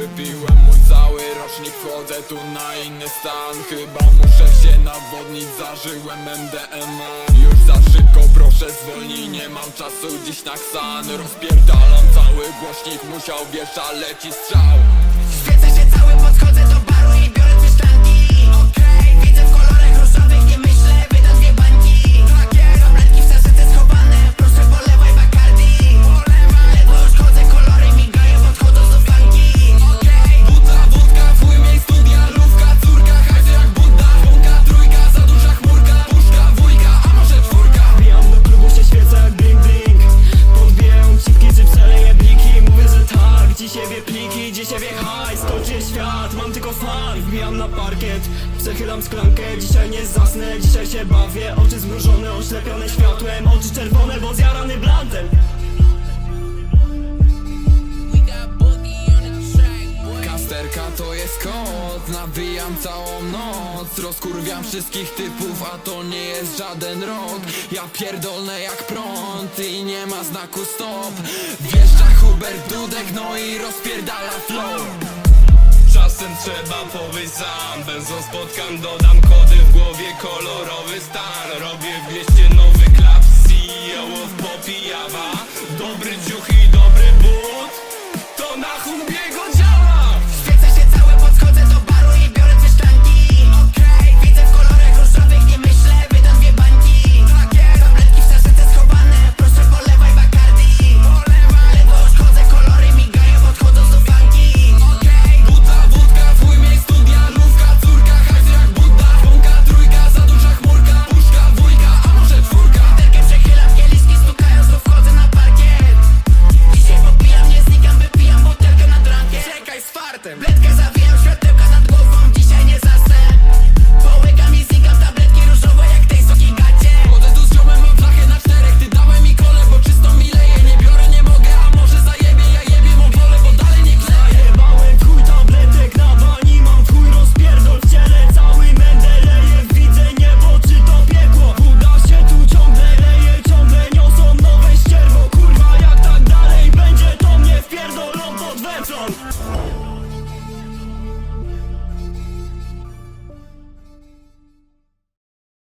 Wypiłem mój cały rocznik, wchodzę tu na inny stan. Chyba muszę się nawodnić, zażyłem MDMA Już za szybko, proszę zwolnij, nie mam czasu dziś na ksan. Rozpierdalam cały głośnik, musiał wiesz, leci strzał wie pliki, dzisiaj wie hajs Skoczy świat, mam tylko fan Wbijam na parkiet, przechylam szklankę Dzisiaj nie zasnę, dzisiaj się bawię. Oczy zmrużone, oślepione światłem. Oczy czerwone, bo zjarany blantem. Kasterka to jest kot, nawijam całą noc. Rozkurwiam wszystkich typów, a to nie jest żaden rok. Ja pierdolę jak prąd i nie ma znaku stop. Wjeżdża Hubert Dudek, no i rozpierdala flow. Czasem trzeba powyjść sam Będą spotkam, dodam kody w głowie Kolorowy stan